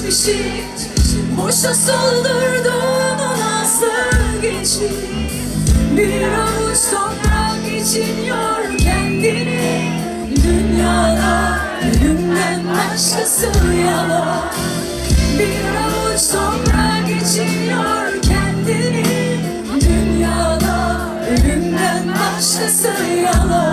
geçmişi Boşa soldurdun o nazlı geçi Bir avuç toprak için yor kendini. Dünyada ölümden başkası yalan. Bir avuç toprak için yor kendini. Dünyada ölümden başkası yalan.